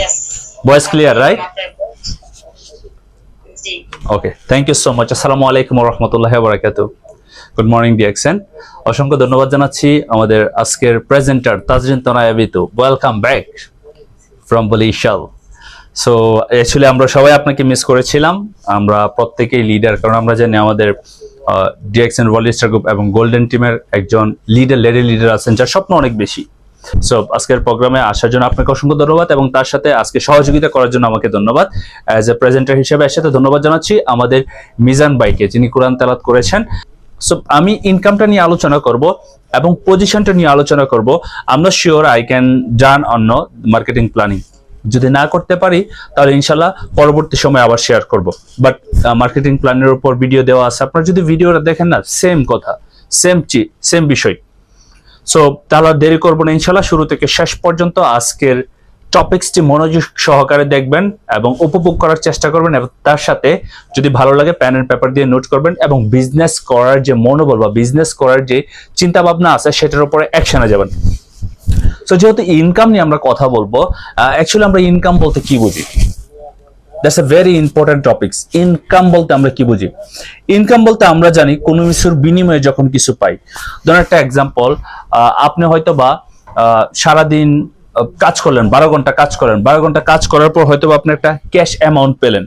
yes. Voice clear right okay thank you so much আসসালামু আলাইকুম রহমতুল্লাহ বারাকাতু গুড মর্নিং ডিএক্সেন অসংখ্য ধন্যবাদ জানাচ্ছি আমাদের আজকের presenter Tazrin তনায়াবিতু। Welcome back from Barishal so actually আমরা সবাই আপনাকে মিস করেছিলাম। আমরা প্রত্যেকেই লিডার কারণ আমরা জানি আমাদের ডিএক্সএন ওয়ার্ল্ড স্টার গ্রুপ এবং গোল্ডেন টিমের একজন লিডার লেডি লিডার আছেন যার স্বপ্ন অনেক বেশি। সো আজকের প্রোগ্রামে আসার জন্য আপনাকে অসংখ্য ধন্যবাদ এবং তার সাথে আজকে সহযোগিতা করার জন্য আমাকে ধন্যবাদ। অ্যাজ এ প্রেজেন্টার হিসেবে এর সাথে ধন্যবাদ জানাচ্ছি আমাদের মিজান বাইকে যিনি কোরআন তালাত করেছেন। সো আমি ইনকামটা নিয়ে আলোচনা করব এবং পজিশনটা নিয়ে আলোচনা করব। আমরা শিওর আই ক্যান ডান অন্য মার্কেটিং প্ল্যানিং যদি না করতে পারি, তাহলে ইনশাল্লাহ পরবর্তী সময় আবার শেয়ার করব। বাট মার্কেটিং প্ল্যানের উপর ভিডিও দেওয়া আছে। আপনারা যদি ভিডিওটা দেখেন না সেম কথা সেম চি সেম বিষয়। সো তাহলে দেরি করব না ইনশাল্লাহ শুরু থেকে শেষ পর্যন্ত আজকের টপিকসটি মনোযোগ সহকারে দেখবেন এবং উপভোগ করার চেষ্টা করবেন এবং তার সাথে যদি ভালো লাগে প্যান এন্ড পেপার দিয়ে নোট করবেন এবং বিজনেস করার যে মনোবল বা বিজনেস করার যে চিন্তা ভাবনা আছে, সেটার উপরে অ্যাকশনে যাবেন। সো যেহেতু ইনকাম নিয়ে আমরা কথা বলব অ্যাকচুয়ালি আমরা ইনকাম বলতে কি বুঝি? That's a very important topics income বলতে আমরা কি বুঝি? ইনকাম বলতে আমরা জানি কোনো কিছুর বিনিময়ে যখন কিছু পাই। ধরুন একটা এক্সাম্পল আপনি হয়তো বা সারাদিন কাজ করলেন, বারো ঘণ্টা কাজ করলেন, বারো ঘণ্টা কাজ করার পর হয়তো আপনি একটা ক্যাশ অ্যামাউন্ট পেলেন।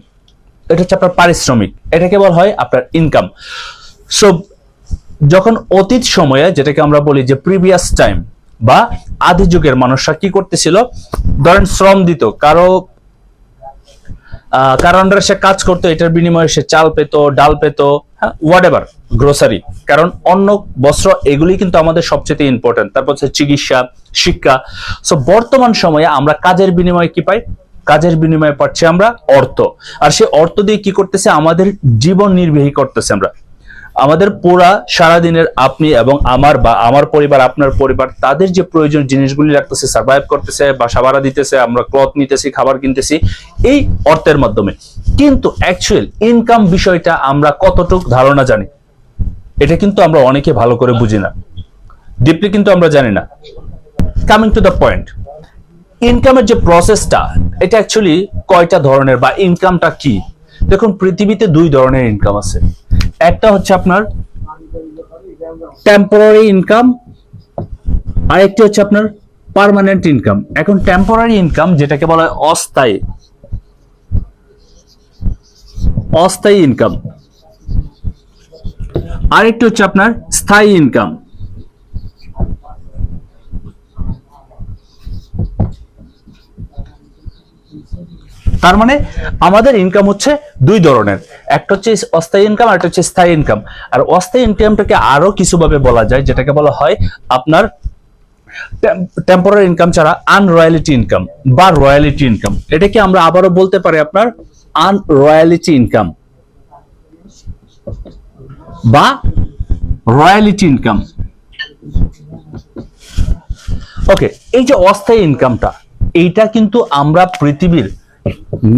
এটা হচ্ছে আপনার পারিশ্রমিক। এটাকে বলা হয় আপনার ইনকাম সো যখন অতীত সময়ে যেটাকে আমরা বলি যে প্রিভিয়াস টাইম বা আদি যুগের মানুষরা কি করতেছিল? ধরেন শ্রম দিত। কারও আহ, কারও আন্ডারে সে কাজ করতো এটার বিনিময়ে সে চাল পেত ডাল পেত হ্যাঁ গ্রোসারি কারণ অন্য বস্ত্র এগুলি কিন্তু আমাদের সবচেয়ে ইম্পর্টেন্ট তারপর হচ্ছে চিকিৎসা শিক্ষা। সো বর্তমান সময়ে আমরা কাজের বিনিময়ে কি পাই? কাজের বিনিময়ে পাচ্ছি আমরা অর্থ। আর সে অর্থ দিয়ে কি করতেছে? আমাদের জীবন নির্বাহী করতেছে আমরা। আমাদের পুরা সারাদিনের আপনি এবং আমার বা আমার পরিবার, আপনার পরিবার, তাদের যে প্রয়োজন জিনিসগুলি রাখতেছে সার্ভাইভ করতেছে, বাসা ভাড়া দিতেছে, আমরা ক্লথ নিতেছি, খাবার কিনতেছি, এই অর্থের মাধ্যমে। কিন্তু অ্যাকচুয়াল ইনকাম বিষয়টা আমরা কতটুক ধারণা জানি? এটা কিন্তু আমরা অনেকে ভালো করে বুঝি না। ডিপলি কিন্তু আমরা জানি না। কামিং টু দ্য পয়েন্ট ইনকামের যে প্রসেসটা এটা অ্যাকচুয়ালি কয়টা ধরনের বা ইনকামটা কি? দেখুন, পৃথিবীতে দুই ধরনের ইনকাম আছে। একটা হচ্ছে আপনার টেম্পোরারি ইনকাম আরেকটি হচ্ছে আপনার পার্মানেন্ট ইনকাম এখন টেম্পোরারি ইনকাম যেটাকে বলা হয় অস্থায়ী। অস্থায়ী ইনকাম আরেকটি হচ্ছে আপনার স্থায়ী ইনকাম তার মানে আমাদের ইনকাম হচ্ছে দুই ধরনের। একটা হচ্ছে অস্থায়ী ইনকাম আর একটা হচ্ছে স্থায়ী ইনকাম আর অস্থায়ী ইনকামটাকে আরও কিছু ভাবে বলা যায়, যেটাকে বলা হয় আপনার টেম্পোরারি ইনকাম ছাড়া আনরয়্যালিটি ইনকাম বা রয়্যালিটি ইনকাম এটাকে আমরা আবারও বলতে পারি আপনার আনরয়্যালিটি ইনকাম বা রয়্যালিটি ইনকাম ওকে এই যে অস্থায়ী ইনকামটা এইটা কিন্তু আমরা পৃথিবীর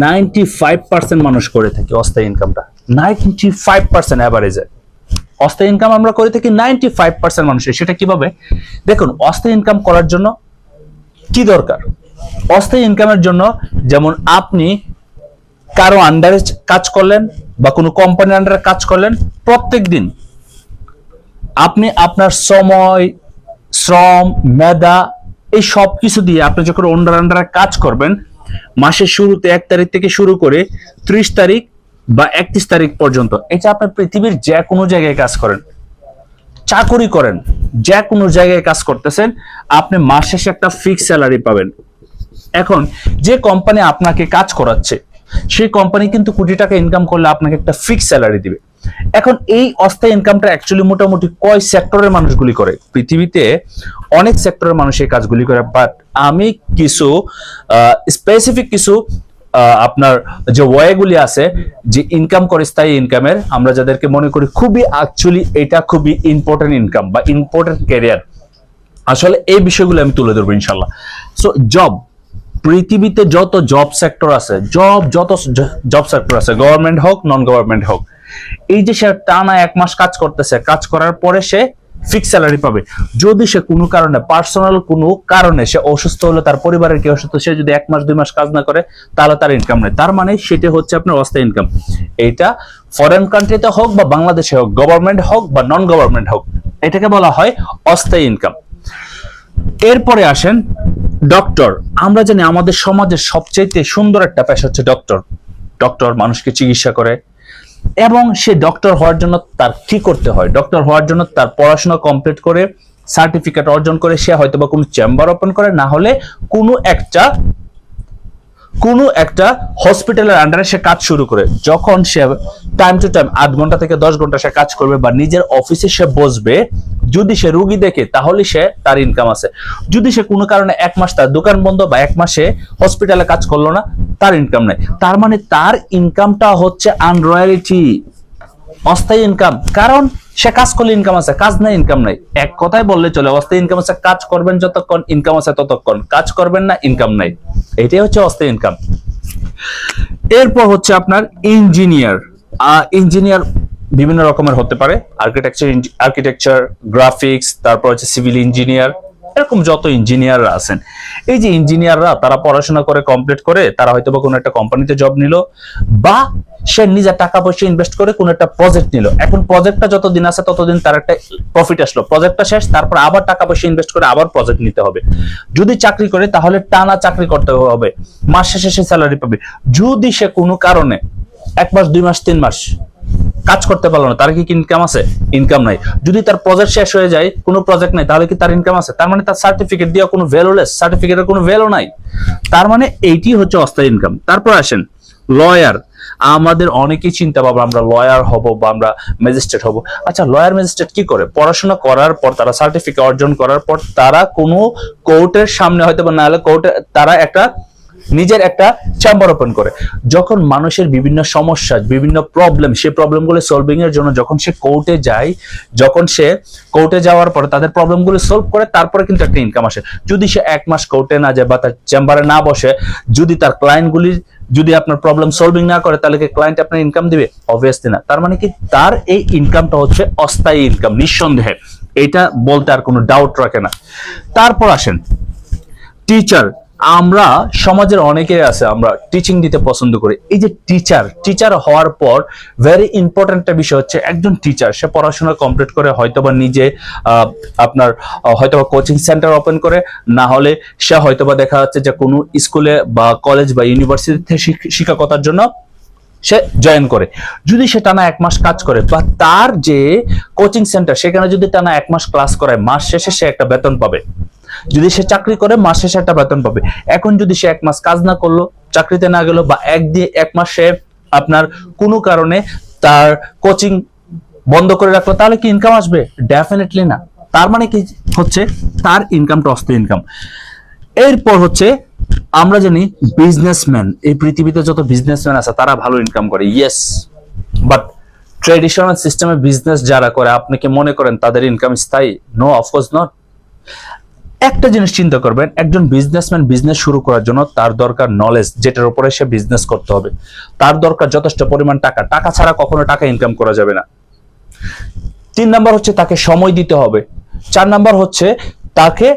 নাইনটি ফাইভ পার্সেন্ট মানুষ করে থাকি অস্থায়ী ইনকামটা নাইনটি ফাইভ পার্সেন্ট অ্যাভারেজে অস্থায়ী ইনকাম আমরা করে থাকি নাইনটি ফাইভ পার্সেন্ট মানুষের। সেটা কীভাবে? দেখুন, অস্থায়ী ইনকাম করার জন্য কি দরকার? অস্থায়ী ইনকামের জন্য যেমন আপনি কারও আন্ডারে কাজ করলেন বা কোনো কোম্পানির আন্ডারে কাজ করলেন, প্রত্যেক দিন আপনি আপনার সময়, শ্রম, মেধা, এই সব কিছু দিয়ে আপনি যখন অন্ডার আন্ডারে কাজ করবেন মাসের শুরুতে এক তারিখ থেকে শুরু করে ত্রিশ তারিখ বা একত্রিশ তারিখ পর্যন্ত, এটা আপনি পৃথিবীর যে কোনো জায়গায় কাজ করেন, চাকুরি করেন, যে কোনো জায়গায় কাজ করতেছেন, আপনি মাস শেষে একটা ফিক্স স্যালারি পাবেন। এখন যে কোম্পানি আপনাকে কাজ করাচ্ছে, সেই কোম্পানি কিন্তু কোটি টাকা ইনকাম করলে আপনাকে একটা ফিক্স স্যালারি দিবে। এখন এই অস্থায়ী ইনকামটা অ্যাকচুয়ালি মোটামুটি কয় সেক্টরের মানুষগুলি করে? পৃথিবীতে অনেক সেক্টরের মানুষ এই কাজগুলি করে বাট আমি কিছু স্পেসিফিক কিছু আপনার যে ওয়েগুলি আছে, যে ইনকাম করে স্থায়ী ইনকামের আমরা যাদেরকে মনে করি খুবই অ্যাকচুয়ালি এটা খুবই ইম্পর্টেন্ট ইনকাম বা ইম্পর্টেন্ট ক্যারিয়ার আসলে এই বিষয়গুলো আমি তুলে ধরবো ইনশাল্লাহ সো জব পৃথিবীতে যত জব সেক্টর আছে জব যত জব সেক্টর আছে গভর্নমেন্ট হোক নন গভর্নমেন্ট হোক এই যে সে টানা এক মাস কাজ করতেছে, কাজ করার পরে সে ফিক্স স্যালারি পাবে। যদি সে কোনো কারণে পার্সোনাল কোনো কারণে সে অসুস্থ হলো, তার পরিবারের কি অসুস্থ, সে যদি এক মাস, দুই মাস কাজ না করে, তাহলে তার ইনকাম নেই। তার মানে সেটা হচ্ছে আপনার অস্থায়ী ইনকাম এইটা ফরেন কান্ট্রিতে হোক বা বাংলাদেশে হোক গভর্নমেন্ট হোক বা নন গভর্নমেন্ট হোক, এটাকে বলা হয় অস্থায়ী ইনকাম এরপরে আসেন ডক্টর আমরা জানি আমাদের সমাজের সবচেয়ে সুন্দর একটা পেশা হচ্ছে ডক্টর ডক্টর মানুষকে চিকিৎসা করে এবং সে ডক্টর হওয়ার জন্য তার কি করতে হয়? ডক্টর হওয়ার জন্য তার পড়াশোনা কমপ্লিট করে সার্টিফিকেট অর্জন করে, সে হয়তো বা কোনো চেম্বার ওপেন করে, না হলে কোনো একটা কোনো একটা হসপিটালের আন্ডারে সে কাজ শুরু করে। যখন সে টাইম টু টাইম আধ ঘণ্টা থেকে দশ ঘণ্টা সে কাজ করবে বা নিজের অফিসে সে বসবে, যদি সে রুগী দেখে, তাহলে সে তার ইনকাম আছে। যদি সে কোনো কারণে এক মাস তার দোকান বন্ধ বা এক মাসে হসপিটালে কাজ করল না তার ইনকাম নাই। তার মানে তার ইনকামটা হচ্ছে আনরয়ালিটি অস্থায়ী ইনকাম কারণ সে কাজ করলে ইনকাম আছে, কাজ নাই ইনকাম নাই। এক কথায় বললে চলে, অস্থায়ী ইনকাম আছে, কাজ করবেন যতক্ষণ ইনকাম আছে ততক্ষণ। কাজ করবেন না ইনকাম নাই। এটাই হচ্ছে অস্থায়ী ইনকাম এরপর হচ্ছে আপনার ইঞ্জিনিয়ার ইঞ্জিনিয়ার বিভিন্ন রকমের হতে পারে। আর্কিটেকচার আর্কিটেকচার গ্রাফিক্স তারপর হচ্ছে সিভিল ইঞ্জিনিয়ার এরকম যত ইঞ্জিনিয়াররা আছেন, এই যে ইঞ্জিনিয়াররা তারা পড়াশোনা করে কমপ্লিট করে, তারা হয়তো বা কোনো একটা কোম্পানিতে জব নিল, বা সে নিজের টাকা পয়সা ইনভেস্ট করে কোনো একটা প্রজেক্ট নিল। এখন প্রজেক্টটা যতদিন আছে ততদিন তার একটা প্রফিট আসলো। প্রজেক্টটা শেষ, তারপর আবার টাকা পয়সা ইনভেস্ট করে আবার প্রজেক্ট নিতে হবে। যদি চাকরি করে, তাহলে টানা চাকরি করতে হবে। মাস শেষে সে স্যালারি পাবে। যদি সে কোনো কারণে এক মাস, দুই মাস, তিন মাস কাজ করতে পারল না, তার কি ইনকাম আছে? ইনকাম নাই। যদি তার প্রজেক্ট শেষ হয়ে যায়, কোনো প্রজেক্ট নাই, তাহলে কি তার ইনকাম আছে? তার মানে তার সার্টিফিকেট দেওয়া কোনো ভ্যালুলেস সার্টিফিকেটের কোনো ভ্যালু নাই। তার মানে এইটি হচ্ছে অস্থায়ী ইনকাম তারপর আসেন লয়ার আমাদের অনেকেই চিন্তা পাবো আমরা লয়ার হব বা আমরা ম্যাজিস্ট্রেট হব। আচ্ছা লয়ার ম্যাজিস্ট্রেট কি করে? পড়াশোনা করার পর, তারা সার্টিফিকেট অর্জন করার পর, তারা কোনো কোর্টের সামনে হয়তো বা না হলে কোর্টে তারা একটা নিজের একটা চেম্বার ওপেন করে। যখন মানুষের বিভিন্ন সমস্যা, বিভিন্ন প্রবলেম সেই প্রবলেমগুলো সলভিং এর জন্য যখন সে কোর্টে যায়, যখন সে কোর্টে যাওয়ার পরে তাদের প্রবলেমগুলো সলভ করে, তারপরে কিন্তু একটা ইনকাম আসে। যদি সে এক মাস কোর্টে না যায় বা তার চেম্বারে না বসে, যদি তার ক্লায়েন্টগুলি যদি আপনার প্রবলেম সলভিং না করে, তাহলে কি ক্লায়েন্ট আপনার ইনকাম দিবে? অবভিয়াসলি না। তার মানে কি? তার এই ইনকামটা হচ্ছে অস্থায়ী ইনকাম নিঃসন্দেহে। এটা বলতে আর কোনো ডাউট রাখে না। তারপর আসেন। টিচার আমরা সমাজের অনেকে আছে, আমরা টিচিং দিতে পছন্দ করি। এই যে টিচার টিচার হওয়ার পর ভেরি ইম্পর্টেন্ট একটা বিষয় হচ্ছে একজন টিচার সে পড়াশোনা কমপ্লিট করে হয়তোবা নিজে আপনার হয়তোবা কোচিং সেন্টার ওপেন করে, না হলে সে হয়তোবা দেখা যাচ্ছে যে কোনো স্কুলে বা কলেজ বা ইউনিভার্সিটিতে শিক্ষকতার জন্য সে জয়েন করে। যদি সে টানা এক মাস কাজ করে, বা তার যে কোচিং সেন্টার সেখানে যদি টানা এক মাস ক্লাস করায়, মাস শেষে সে একটা বেতন পাবে। যদি সে চাকরি করে, মাস শেষে একটা বেতন পাবে। এখন যদি সে এক মাস কাজ না করল, চাকরিতে না গেল বা এক দিয়ে এক মাস সে আপনার কোনো কারণে তার কোচিং বন্ধ করে রাখল, তাহলে কি ইনকাম আসবে? ডেফিনেটলি না। তার মানে কি হচ্ছে? তার ইনকামটা অস্থায়ী ইনকাম এরপর হচ্ছে, আমরা জানি বিজনেসম্যান এই পৃথিবীতে যত বিজনেসম্যান আছে, তারা ভালো ইনকাম করে ইয়েস বাট ট্রেডিশনাল সিস্টেমে বিজনেস যারা করে, আপনি কি মনে করেন তাদের ইনকাম স্থায়ী? নো অফকোর্স নট একটা জিনিস চিন্তা করবেন, একজন বিজনেসম্যান বিজনেস শুরু করার জন্য তার দরকার নলেজ যেটার উপরে সে বিজনেস করতে হবে। তার দরকার যথেষ্ট পরিমাণ টাকা। টাকা ছাড়া কখনো টাকা ইনকাম করা যাবে না। তিন নাম্বার হচ্ছে তাকে সময় দিতে হবে। চার নাম্বার হচ্ছে তাকে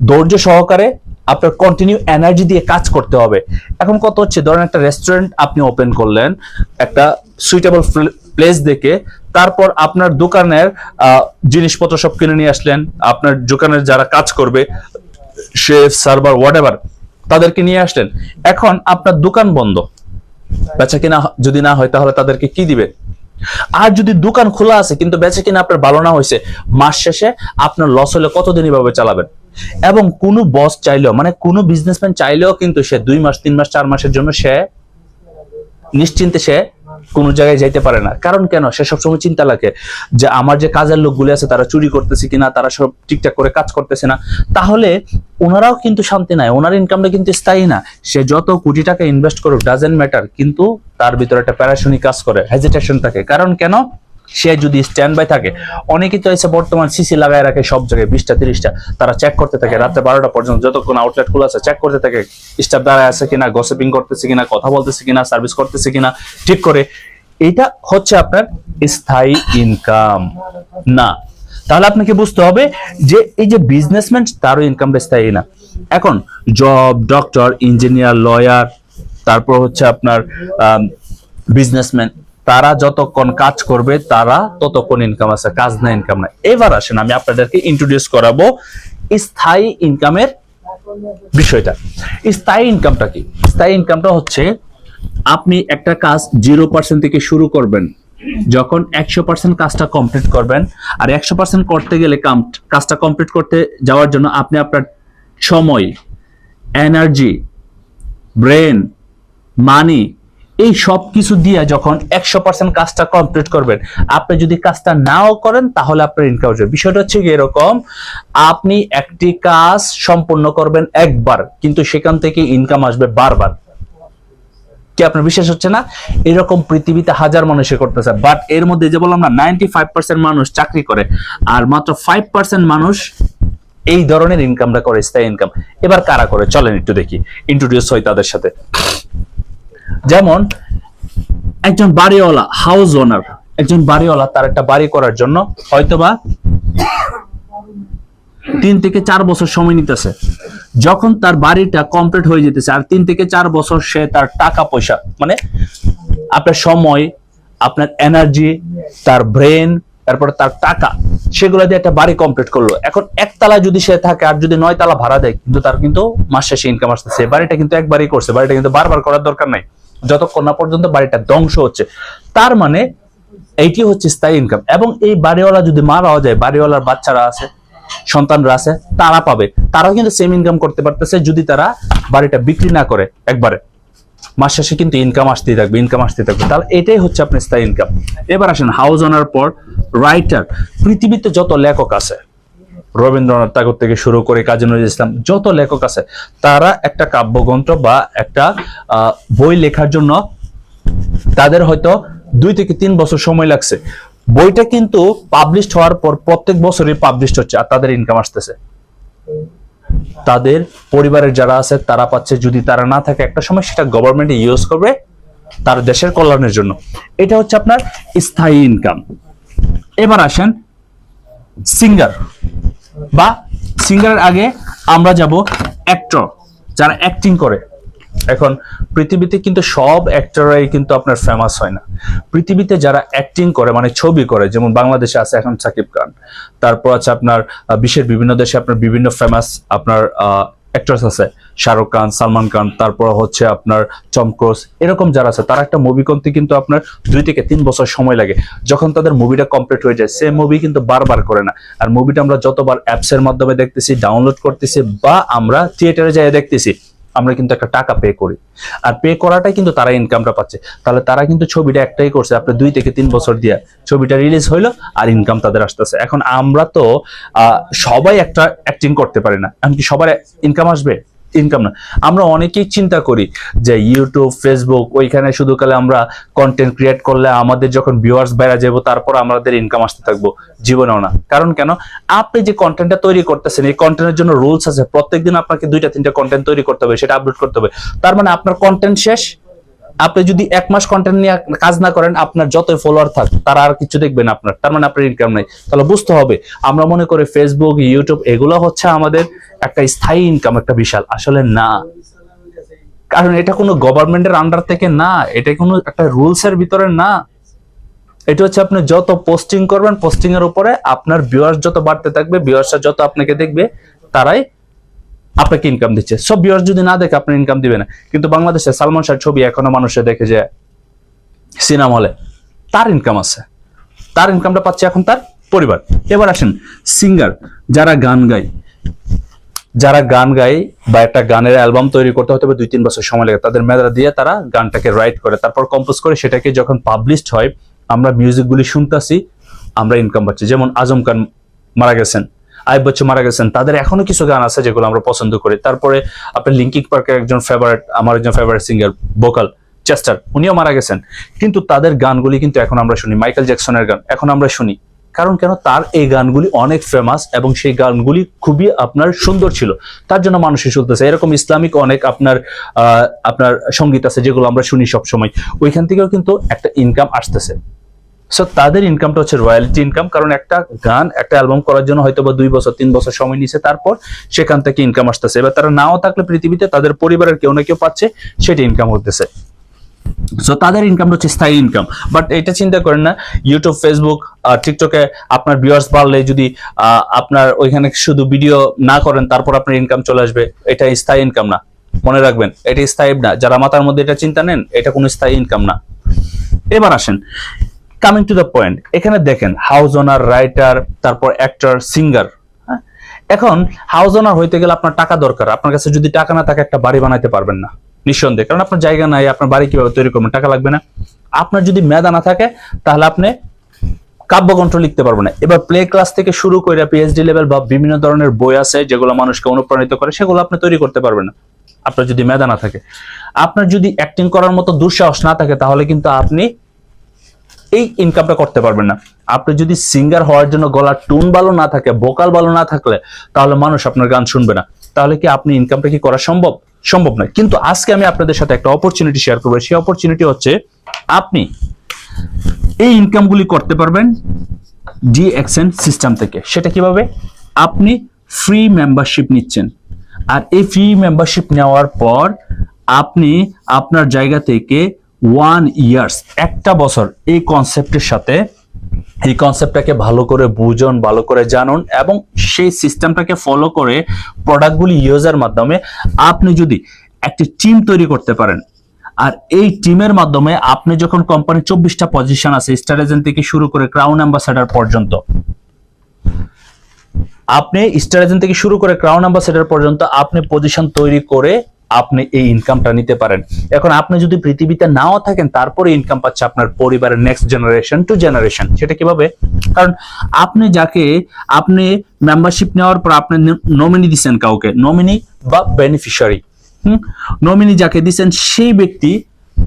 ধৈর্য সহকারে আপনার কন্টিনিউ এনার্জি দিয়ে কাজ করতে হবে। এখন কত হচ্ছে? ধরেন একটা রেস্টুরেন্ট আপনি ওপেন করলেন, একটা সুইটেবল প্লেস দেখে তারপর আপনার দোকানের জিনিসপত্র সব কিনে নিয়ে আসলেন, আপনার দোকানের যারা কাজ করবে, শেফ, সার্ভার হোয়াট তাদেরকে নিয়ে আসলেন। এখন আপনার দোকান বন্ধ। বেচা কিনা যদি না হয়, তাহলে তাদেরকে কি দিবে? আর যদি দোকান খোলা আছে, কিন্তু বেচে কিনা আপনার ভালো না হয়েছে, মাস শেষে আপনার লস হলে কতদিন এভাবে চালাবেন? এবং কোনো বস চাইলেও মানে কোনো বিজনেসম্যান চাইলেও কিন্তু সে দুই মাস, তিন মাস, চার মাসের জন্য সে নিশ্চিন্তে সে কোন জায়গায় যাইতে পারে না। কারণ কেন? সে সবসময় চিন্তা লাগে যে আমার যে কাজের লোকগুলি আছে, তারা চুরি করতেছে কিনা, তারা সব ঠিকঠাক করে কাজ করতেছে না। তাহলে ওনারাও কিন্তু শান্তি নাই, ওনার ইনকামটা কিন্তু স্থায়ী না। সে যত কোটি টাকা ইনভেস্ট করুক ডাজেন্ট ম্যাটার কিন্তু তার ভিতরে একটা প্যারাশনি কাজ করে হেজিটেশন থাকে। কারণ কেন? সে যদি স্ট্যান্ড বাই থাকে অনেকে তো এসে বর্তমান সিসি লাগায় রাখে সব জায়গায়, বিশটা, তিরিশটা। তারা চেক করতে থাকে রাতে বারোটা পর্যন্ত যতক্ষণ আউটলেট খোলা আছে চেক করতে থাকে স্টাফ দাঁড়ায় আছে কিনা গসিপিং করতেছে কিনা, কথা বলতেছে কিনা সার্ভিস করতেছে কিনা, ঠিক করে। এটা হচ্ছে আপনার স্থায়ী ইনকাম না, তাহলে আপনাকে বুঝতে হবে যে এই যে বিজনেসম্যান তারও ইনকামটা স্থায়ী না। এখন জব ডক্টর ইঞ্জিনিয়ার লয়ার তারপর হচ্ছে আপনার বিজনেসম্যান তারা যতক্ষণ কাজ করবে, তারা ততক্ষণ ইনকাম আছে, কাজ না ইনকাম না। এবার আসেন, আমি আপনাদেরকে ইন্ট্রোডিউস করাবো স্থায়ী ইনকামের বিষয়টা। স্থায়ী ইনকামটা কি? স্থায়ী ইনকামটা হচ্ছে, আপনি একটা কাজ জিরো পার্সেন্ট থেকে শুরু করবেন, যখন একশো পার্সেন্ট কাজটা কমপ্লিট করবেন, আর একশো পার্সেন্ট করতে গেলে কাজটা কমপ্লিট করতে যাওয়ার জন্য আপনি আপনার সময় এনার্জি ব্রেন মানি এই সব কিছু দিয়ে যখন একশো পার্সেন্ট কাজটা কমপ্লিট করবেন, আপনি যদি কাজটা নাও করেন, তাহলে আপনার ইনকাম আসবে। বিষয়টা হচ্ছে কি এরকম, আপনি একটি কাজ সম্পূর্ণ করবেন একবার, কিন্তু সেখান থেকে ইনকাম আসবে বারবার। কি আপনার বিশ্বাস হচ্ছে না? এরকম পৃথিবীতে হাজার মানুষে করতেছে বাট এর মধ্যে যে বললাম না নাইনটি ফাইভ পার্সেন্ট মানুষ চাকরি করে, আর মাত্র ফাইভ পার্সেন্ট মানুষ এই ধরনের ইনকামটা করে, স্থায়ী ইনকাম এবার কারা করে? চলেন একটু দেখি। ইন্ট্রোডিউস হয় তাদের সাথে। যেমন, একজন বাড়িওয়ালা হাউস ওনার একজন বাড়িওয়ালা তার একটা বাড়ি করার জন্য হয়তোবা তিন থেকে চার বছর সময় নিতেছে। যখন তার বাড়িটা কমপ্লিট হয়ে যেতেছে আর তিন থেকে চার বছর সে তার টাকা পয়সা মানে আপনার সময়, আপনার এনার্জি তার ব্রেন তারপরে তার টাকা, সেগুলো দিয়ে একটা বাড়ি কমপ্লিট করল। এখন একতলা যদি সে থাকে আর যদি নয় তালা ভাড়া দেয়, কিন্তু তার কিন্তু মাস শেষে ইনকাম আসতেছে। বাড়িটা কিন্তু একবারই করছে, বাড়িটা কিন্তু বারবার করার দরকার নাই। যতক্ষণ না পর্যন্ত বাড়িটা ধ্বংস হচ্ছে। তার মানে এইটি হচ্ছে স্থায়ী ইনকাম এবং এই বাড়িওয়ালা যদি মারাও যায়, বাড়িওয়ালার বাচ্চারা আছে, সন্তানরা আছে, তারা পাবে। তারাও কিন্তু সেম ইনকাম করতে পারতেছে যদি তারা বাড়িটা বিক্রি না করে একবারে। মাস শেষে কিন্তু ইনকাম আসতেই থাকবে ইনকাম আসতেই থাকবে। তাহলে এটাই হচ্ছে আপনার স্থায়ী ইনকাম এবার আসেন হাউস ওনার পর রাইটার পৃথিবীতে যত লেখক আছে রবীন্দ্রনাথ ঠাকুর থেকে শুরু করে কাজী নজরুল ইসলাম যত লেখক আছে, তারা একটা কাব্যগ্রন্থ বা একটা বই লেখার জন্য তাদের হয়তো দুই থেকে তিন বছর সময় লাগছে। বইটা কিন্তু পাবলিশ হওয়ার পর প্রত্যেক বছরই পাবলিশ হচ্ছে আর তাদের ইনকাম আসতেছে। তাদের পরিবারের যারা আছে, তারা পাচ্ছে, যদি তারা না থাকে একটা সময় সেটা গভর্নমেন্ট ইউজ করবে তার দেশের কল্যাণের জন্য। এটা হচ্ছে আপনার স্থায়ী ইনকাম এবার আসেন সিঙ্গার বা সিঙ্গারের আগে আমরা যাব অ্যাক্টর যারা অ্যাক্টিং করে। এখন পৃথিবীতে কিন্তু সব অ্যাক্টররাই কিন্তু আপনার ফেমাস হয় না। পৃথিবীতে যারা অ্যাক্টিং করে মানে ছবি করে, যেমন বাংলাদেশে আছে এখন সাকিব খান। তারপর আছে আপনার বিশ্বের বিভিন্ন দেশে আপনার বিভিন্ন ফেমাস আপনার অ্যাক্টরস আছে, শাহরুখ খান, সালমান খান, তারপর হচ্ছে আপনার চমক্রোস এরকম যারা আছে, তারা একটা মুভি করতে কিন্তু আপনার দুই থেকে তিন বছর সময় লাগে। যখন তাদের মুভিটা কমপ্লিট হয়ে যায় সে মুভি কিন্তু বারবার করে না। আর মুভিটা আমরা যতবার অ্যাপসের মাধ্যমে দেখতেছি ডাউনলোড করতেছি, বা আমরা থিয়েটারে যাই দেখতেছি আমরা কিন্তু একটা টাকা পে করি। আর পে করাটাই কিন্তু তারা ইনকামটা পাচ্ছে। তাহলে তারা কিন্তু ছবিটা একটাই করছে আপনার দুই থেকে তিন বছর দিয়ে ছবিটা রিলিজ হইল আর ইনকাম তাদের আসতেছে। এখন আমরা তো সবাই একটা অ্যাক্টিং করতে পারি না। এমনকি সবার ইনকাম আসবে। ইনকাম না। আমরা অনেকেই চিন্তা করি যে ইউটিউব ফেসবুক ওইখানে শুধু কালে আমরা কন্টেন্ট ক্রিয়েট করলে আমাদের যখন ভিউয়ার্স বেড়া যাব, তারপর আমাদের ইনকাম আসতে থাকব। জীবনেও না। কারণ কেন? আপনি যে কন্টেন্টটা তৈরি করতেছেন, এই কন্টেন্টের জন্য রুলস আছে। প্রত্যেকদিন আপনাকে দুইটা, তিনটা কন্টেন্ট তৈরি করতে হবে, সেটা আপলোড করতে হবে। তার মানে আপনার কন্টেন্ট শেষ আপনি যদি এক মাস কন্টেন্ট নিয়ে কাজ না করেন, আপনার যতই ফলোয়ার থাক, তারা আর কিছু দেখবেন আপনার। তার মানে আপনার ইনকাম নাই। তাহলে বুঝতে হবে, আমরা মনে করি ফেসবুক ইউটিউব এগুলো হচ্ছে আমাদের একটা স্থায়ী ইনকাম একটা বিশাল। আসলে না। কারণ এটা কোনো গভর্নমেন্টের আন্ডার থেকে না, এটা কোনো একটা রুলস এর ভিতরে না। এটা হচ্ছে আপনি যত পোস্টিং করবেন পোস্টিং এর উপরে আপনার ভিউয়ার্স যত বাড়তে থাকবে ভিউয়ার্সরা যত আপনাকে দেখবে, তারাই আপনাকে ইনকাম দিচ্ছে। সব ভিউয়ার্স যদি না দেখে, আপনার ইনকাম দিবে না। কিন্তু বাংলাদেশে সালমান শাহ ছবি এখনও মানুষে দেখে যে সিনেমা হলে তার ইনকাম আছে। তার ইনকামটা পাচ্ছে এখন তার পরিবার। এবার আসেন সিঙ্গার যারা গান গায়, যারা গান গায় বা একটা গানের অ্যালবাম তৈরি করতে হতে দুই তিন বছর সময় লাগে, তাদের মেধা দিয়ে তারা গানটাকে রাইট করে, তারপর কম্পোজ করে সেটাকে যখন পাবলিশড হয়, আমরা মিউজিকগুলি শুনতেছি, আমরা ইনকাম পাচ্ছি। যেমন আজম খান মারা গেছেন। আইব বচ্চন মারা গেছেন। তাদের এখনও কিছু গান আছে যেগুলো আমরা পছন্দ করি। তারপরে আপনার লিঙ্কিং পার্কের একজন ফেভারিট আমার একজন ফেভারিট সিঙ্গার ভোকাল চেস্টার উনিও মারা গেছেন। কিন্তু তাদের গানগুলি কিন্তু এখন আমরা শুনি। মাইকেল জ্যাকসনের গান এখন আমরা শুনি। কারণ কেন? তার এই গানগুলি অনেক ফেমাস এবং সেই গানগুলি খুবই আপনার সুন্দর ছিল। তার জন্য মানুষই শুনতেছে। এরকম ইসলামিক অনেক আপনার আপনার সংগীত আছে যেগুলো আমরা শুনি সবসময়। ওইখান থেকেও কিন্তু একটা ইনকাম আসতেছে। সো তাদের ইনকামটা হচ্ছে রয়্যালিটি ইনকাম কারণ একটা গান, একটা অ্যালবাম করার জন্য হয়তো বা দুই বছর, তিন বছর সময় নিছে, তারপর সেখান থেকে ইনকাম আসতেছে। এবার তারা নাও থাকলে পৃথিবীতে তাদের পরিবারের কেউ না কেউ পাচ্ছে সেটা ইনকাম করতেছে। সো তাদের ইনকামটা হচ্ছে স্থায়ী ইনকাম বাট এটা চিন্তা করেন না ইউটিউব ফেসবুক টিকটকে আপনার ভিউয়ার্স বাড়লে যদি আপনার ওইখানে শুধু ভিডিও না করেন, তারপর আপনার ইনকাম চলে আসবে। এটা স্থায়ী ইনকাম না। মনে রাখবেন, এটা স্থায়ী না। যারা মাথার মধ্যে এটা চিন্তা নেন, এটা কোনো স্থায়ী ইনকাম না। এবার আসেন কামিং টু দ্য পয়েন্ট এখানে দেখেন হাউস ওনার রাইটার তারপর অ্যাক্টর সিঙ্গার এখন হাউস ওনার হইতে গেলে আপনার টাকা দরকার। আপনার কাছে যদি টাকা না থাকে, একটা বাড়ি বানাইতে পারবেন না, নিঃসন্দেহে। কারণ আপনার জায়গা নাই, আপনার বাড়ি কীভাবে তৈরি করবেন, টাকা লাগবে না। আপনার যদি মেধা না থাকে, তাহলে আপনি কাব্যকণ্ঠ লিখতে পারব না। এবার প্লে ক্লাস থেকে শুরু করে পিএইচডি লেভেল বা বিভিন্ন ধরনের বই আছে, যেগুলো মানুষকে অনুপ্রাণিত করে, সেগুলো আপনি তৈরি করতে পারবেন না। আপনার যদি মেধা না থাকে। আপনার যদি অ্যাক্টিং করার মতো দুঃসাহস না থাকে, তাহলে কিন্তু আপনি এই ইনকামটা করতে পারবেন না। আপনি যদি সিঙ্গার হওয়ার জন্য গলার টুন ভালো না থাকে ভোকাল ভালো না থাকলে, তাহলে মানুষ আপনার গান শুনবে না। তাহলে কি আপনি ইনকামটা কি করা সম্ভব? সম্ভব নয়। কিন্তু আজকে আমি আপনাদের সাথে একটা অপরচুনিটি শেয়ার করব। সেই অপরচুনিটি হচ্ছে, আপনি এই ইনকামগুলি করতে পারবেন ডিএক্সএন সিস্টেম থেকে। সেটা কীভাবে? আপনি ফ্রি মেম্বারশিপ নিচ্ছেন। আর এই ফ্রি মেম্বারশিপ নেওয়ার পর আপনি আপনার জায়গা থেকে ওয়ান ইয়ার্স একটা বছর এই কনসেপ্টের সাথে, এই কনসেপ্টটাকে ভালো করে বুঝুন ভালো করে জানুন এবং সেই সিস্টেমটাকে ফলো করে প্রোডাক্টগুলি ইউজের মাধ্যমে আপনি যদি একটি টিম তৈরি করতে পারেন, আর এই টিমের মাধ্যমে আপনি যখন কোম্পানির চব্বিশটা পজিশন আছে স্টার এজেন্ট থেকে শুরু করে ক্রাউন অ্যাম্বাসাডার পর্যন্ত, আপনি স্টার এজেন্ট থেকে শুরু করে ক্রাউন অ্যাম্বাসেডার পর্যন্ত আপনি পজিশন তৈরি করে আপনি এই ইনকামটা নিতে পারেন। এখন আপনি যদি পৃথিবীতে নাও থাকেন, তারপরে ইনকাম পাচ্ছে আপনার পরিবারের নেক্সট জেনারেশন টু জেনারেশন সেটা কীভাবে? কারণ আপনি যাকে, আপনি মেম্বারশিপ নেওয়ার পর আপনি নমিনি দিচ্ছেন কাউকে নমিনি বা বেনিফিশিয়ারি হুম? নমিনি যাকে দিচ্ছেন সেই ব্যক্তি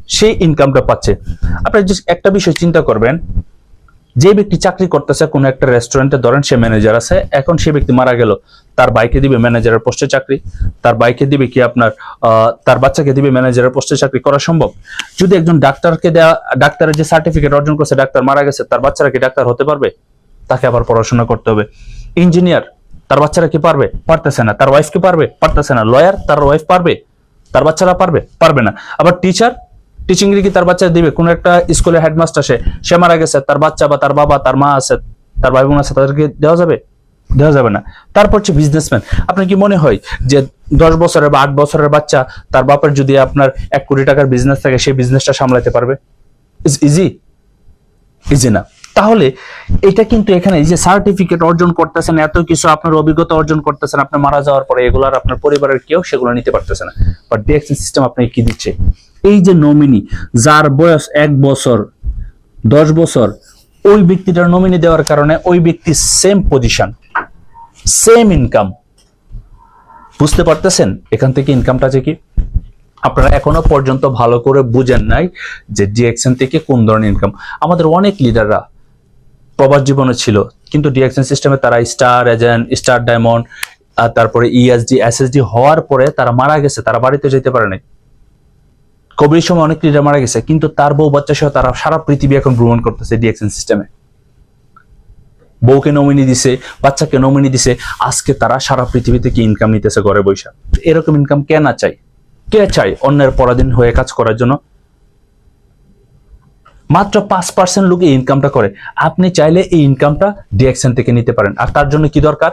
সেই ইনকামটা পাচ্ছে। আপনি একটা বিষয় চিন্তা করবেন যে ব্যক্তি চাকরি করতেছে কোনো একটা রেস্টুরেন্টে ধরেন সে ম্যানেজার আছে, এখন সে ব্যক্তি মারা গেল, তার বাইকে দিবে ম্যানেজারের পোস্টে চাকরি, তার বাইকে দিবে কি আপনার তার বাচ্চাকে দিবে ম্যানেজারের পোস্টে চাকরি, করা সম্ভব? যদি একজন ডাক্তারকে দেওয়া ডাক্তারের যে সার্টিফিকেট অর্জন করছে, ডাক্তার মারা গেছে, তার বাচ্চারা কি ডাক্তার হতে পারবে? তাকে আবার পড়াশোনা করতে হবে। ইঞ্জিনিয়ার তার বাচ্চারা কি পারবে? পারতেছে না। তার ওয়াইফ কি পারবে? পারতেছে না। লয়ার তার ওয়াইফ পারবে? তার বাচ্চারা পারবে? পারবে না। আবার টিচার টিচিং কি তার বাচ্চা দিবে? কোন একটা স্কুলের হেডমাস্টার সে সে মারা গেছে, তার বাচ্চা বা তার বাবা, তার মা আছে, তার ভাই বোন আছে, তাদেরকে দেওয়া যাবে? দেওয়া যাবে না। তারপর হচ্ছে বিজনেসম্যান আপনার কি মনে হয় যে দশ বছরের বা আট বছরের বাচ্চা, তার বাপের যদি আপনার এক কোটি টাকার বিজনেস থাকে, সেই বিজনেসটা সামলাতে পারবে? ইজ ইজি ইজি না। তাহলে এটা কিন্তু এখানে যে সার্টিফিকেট অর্জন করতেছেন, এত কিছু আপনার অভিজ্ঞতা অর্জন করতেছেন, আপনি মারা যাওয়ার পরে এগুলো আর আপনার পরিবারের কেউ সেগুলো নিতে পারতেছে না। বাট ডিএক্সএন সিস্টেম আপনাকে কি দিচ্ছে? এই যে নমিনি যার বয়স এক বছর, দশ বছর, ওই ব্যক্তিটার নমিনি দেওয়ার কারণে ওই ব্যক্তির সেম পজিশন সেম ইনকাম বুঝতে পারতেছেন? এখান থেকে ইনকামটা আছে কি? আপনারা এখনও পর্যন্ত ভালো করে বুঝেন নাই যে ডিএক্সএন থেকে কোন ধরনের ইনকাম আমাদের অনেক লিডাররা প্রবাস জীবনে ছিল, কিন্তু ডিএক্সএন সিস্টেমে তারা স্টার এজেন্ট স্টার ডায়মন্ড তারপরে E ইএসডি এসএসডি হওয়ার পরে তারা মারা গেছে, তারা বাড়িতে যেতে পারে নাই। কোভিড সময় অনেক লিডার মারা গেছে, কিন্তু তার বউ বাচ্চা সহ তারা সারা পৃথিবী এখন ভ্রমণ করতেছে ডিএক্সএন সিস্টেমে বউকে নমিনি দিছে, বাচ্চাকে নমিনি দিছে, আজকে তারা সারা পৃথিবী থেকে ইনকাম নিতেছে ঘরে বৈশা এরকম ইনকাম কে না চাই কে চাই অন্যের পরাধীন হয়ে কাজ করার জন্য? মাত্র পাঁচ পার্সেন্ট লোক এই ইনকামটা করে। আপনি চাইলে এই ইনকামটা ডিএক্সএন থেকে নিতে পারেন। আর তার জন্য কি দরকার?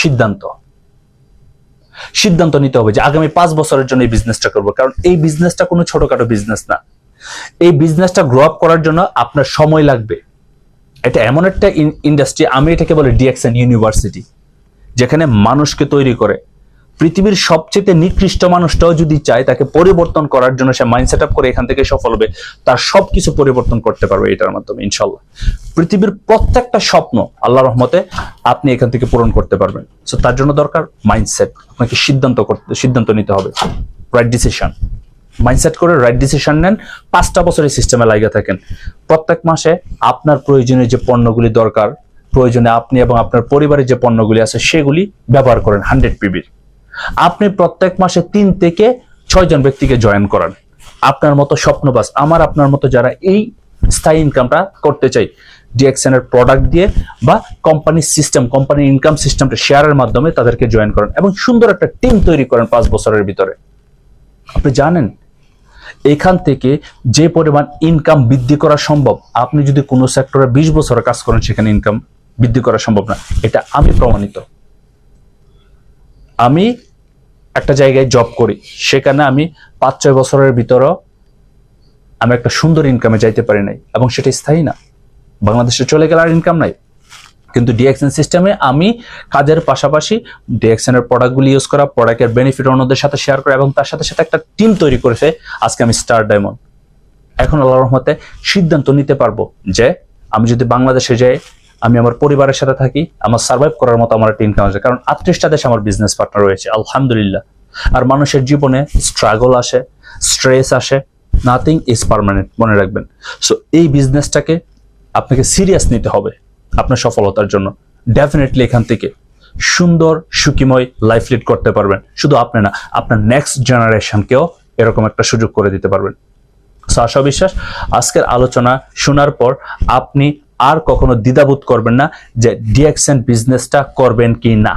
সিদ্ধান্ত। সিদ্ধান্ত নিতে হবে যে আগামী পাঁচ বছরের জন্য এই বিজনেসটা করব। কারণ এই বিজনেসটা কোনো ছোটখাটো বিজনেস না। এই বিজনেসটা গ্রো আপ করার জন্য আপনার সময় লাগবে। এটা এমন একটা ইন্ডাস্ট্রি আমি এটাকে বলি ডিএক্সএন ইউনিভার্সিটি যেখানে মানুষকে তৈরি করে। পৃথিবীর সবচেয়ে নিকৃষ্ট মানুষটাও যদি চায় তাকে পরিবর্তন করার জন্য সে মাইন্ড সেট করে এখান থেকে সফল হবে, তার সবকিছু পরিবর্তন করতে পারবে এটার মাধ্যমে ইনশাল্লাহ পৃথিবীর প্রত্যেকটা স্বপ্ন আল্লাহ রহমতে, আপনি এখান থেকে পূরণ করতে পারবেন। সো তার জন্য দরকার মাইন্ডসেট আপনাকে সিদ্ধান্ত করতে, সিদ্ধান্ত নিতে হবে। রাইট ডিসিশন মাইন্ডসেট করে রাইট ডিসিশন নেন, পাঁচটা বছরের সিস্টেমে লাগিয়ে থাকেন। প্রত্যেক মাসে আপনার প্রয়োজনীয় যে পণ্যগুলি দরকার, প্রয়োজনে আপনি এবং আপনার পরিবারের যে পণ্যগুলি আছে, সেগুলি ব্যবহার করেন হান্ড্রেড পিবির আপনি প্রত্যেক মাসে তিন থেকে ছয় জন ব্যক্তিকে জয়েন করান। আপনার মতো স্বপ্নবাস আমার আপনার মতো যারা এই স্থায়ী ইনকামটা করতে চাই ডিএক্সএন এর প্রোডাক্ট দিয়ে বা কোম্পানির সিস্টেম কোম্পানির ইনকাম সিস্টেমটা শেয়ারের মাধ্যমে তাদেরকে জয়েন করেন এবং সুন্দর একটা টিম তৈরি করেন পাঁচ বছরের ভিতরে। আপনি জানেন, এখান থেকে যে পরিমাণ ইনকাম বৃদ্ধি করা সম্ভব, আপনি যদি কোনো সেক্টরে বিশ বছরের কাজ করেন, সেখানে ইনকাম বৃদ্ধি করা সম্ভব না। এটা আমি প্রমাণিত। আমি একটা জায়গায় জব করি, সেখানে আমি পাঁচ, ছয় বছরের ভিতরেও আমি একটা সুন্দর ইনকামে যাইতে পারি নাই এবং সেটা স্থায়ী না। বাংলাদেশে চলে গেলে আর ইনকাম নাই। কিন্তু ডিএক্সএন সিস্টেমে আমি কাজের পাশাপাশি ডিএক্সএন এর প্রোডাক্টগুলি ইউজ করা প্রোডাক্টের বেনিফিট অন্যদের সাথে শেয়ার করা এবং তার সাথে সাথে একটা টিম তৈরি করেছে আজকে আমি স্টার ডায়মন্ড এখন আল্লাহ রহমতে সিদ্ধান্ত নিতে পারব যে আমি যদি বাংলাদেশে যাই আমি আমার পরিবারের সাথে থাকি, আমার সার্ভাইভ করার মতো আমার একটা ইনকাম আছে? কারণ আটত্রিশটা দেশে আমার বিজনেস পার্টনার রয়েছে, আলহামদুলিল্লাহ। আর মানুষের জীবনে স্ট্রাগল আসে স্ট্রেস আসে নাথিং ইজ পারমানেন্ট মনে রাখবেন। সো এই বিজনেসটাকে আপনাকে সিরিয়াস নিতে হবে আপনার সফলতার জন্য। ডেফিনেটলি এখান থেকে সুন্দর, সুখীময় লাইফ লিড করতে পারবেন। শুধু আপনি না, আপনার নেক্সট জেনারেশনকেও এরকম একটা সুযোগ করে দিতে পারবেন। সো আশা বিশ্বাস আজকের আলোচনা শোনার পর আপনি আর কখনো দ্বিধাবোধ করবেন না যে ডিএক্সএন বিজনেসটা করবেন কি না।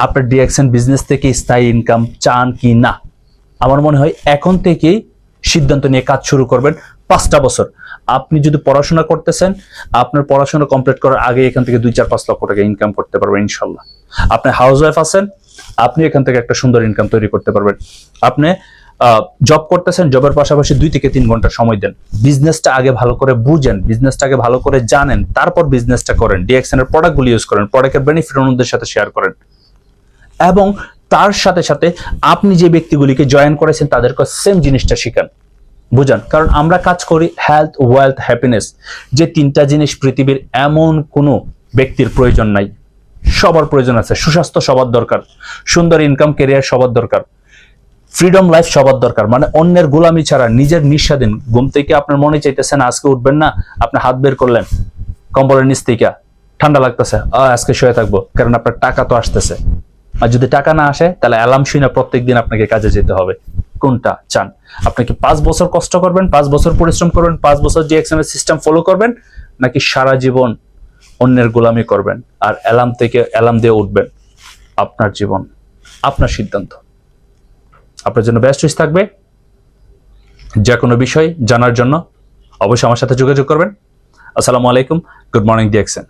আপনার ডিএক্সএন বিজনেস থেকে স্থায়ী ইনকাম চান কি না। আমার মনে হয় এখন থেকেই সিদ্ধান্ত নিয়ে কাজ শুরু করবেন পাঁচটা বছর। আপনি যদি পড়াশোনা করতেছেন, আপনার পড়াশোনা কমপ্লিট করার আগে এখান থেকে দুই চার পাঁচ লক্ষ টাকা ইনকাম করতে পারবেন, ইনশাল্লাহ। আপনি হাউস ওয়াইফ আছেন, আপনি এখান থেকে একটা সুন্দর ইনকাম তৈরি করতে পারবেন। আপনি জব করতেছেন জবের পাশাপাশি দুই থেকে তিন ঘণ্টা সময় দেন। বিজনেসটা আগে ভালো করে বুঝেন বিজনেসটাকে ভালো করে জানেন, তারপর বিজনেসটা করেন। ডিএক্সএন এর প্রোডাক্টগুলি ইউজ করেন প্রোডাক্টের বেনিফিট অন্যদের সাথে শেয়ার করেন। এবং তার সাথে সাথে আপনি যে ব্যক্তিগুলিকে জয়েন করেছেন তাদেরকে সেম জিনিসটা শিখান। বুঝান? কারণ আমরা কাজ করি হেলথ ওয়েলথ হ্যাপিনেস যে তিনটা জিনিস পৃথিবীর এমন কোনো ব্যক্তির প্রয়োজন নাই। সবার প্রয়োজন আছে। সুস্বাস্থ্য সবার দরকার। সুন্দর ইনকাম কেরিয়ার সবার দরকার। ফ্রিডম লাইফ সবার দরকার। মানে অন্যের গোলামি ছাড়া নিজের নিঃস্বাধীন। ঘুম থেকে আপনার মনে চাইতেছে না, আজকে উঠবেন না, আপনি হাত বের করলেন, কম্বলের নিচ থেকে। ঠান্ডা লাগতেছে আজকে শুয়ে থাকব, কারণ আপনার টাকা তো আসতেছে। আর যদি টাকা না আসে, তাহলে অ্যালার্ম শুনে প্রত্যেক দিন আপনাকে কাজে যেতে হবে। কোনটা চান? আপনি কি পাঁচ বছর কষ্ট করবেন, পাঁচ বছর পরিশ্রম করবেন, পাঁচ বছর যে এক্সামের সিস্টেম ফলো করবেন, নাকি সারা জীবন অন্যের গোলামি করবেন, আর অ্যালার্ম থেকে অ্যালার্ম দিয়ে উঠবেন? আপনার জীবন, আপনার সিদ্ধান্ত। আপনার জন্য বেস্ট চয়েস থাকবে। যে কোনো বিষয় জানার জন্য অবশ্যই আমার সাথে যোগাযোগ করবেন। আসসালামু আলাইকুম গুড মর্নিং ডিএক্সেন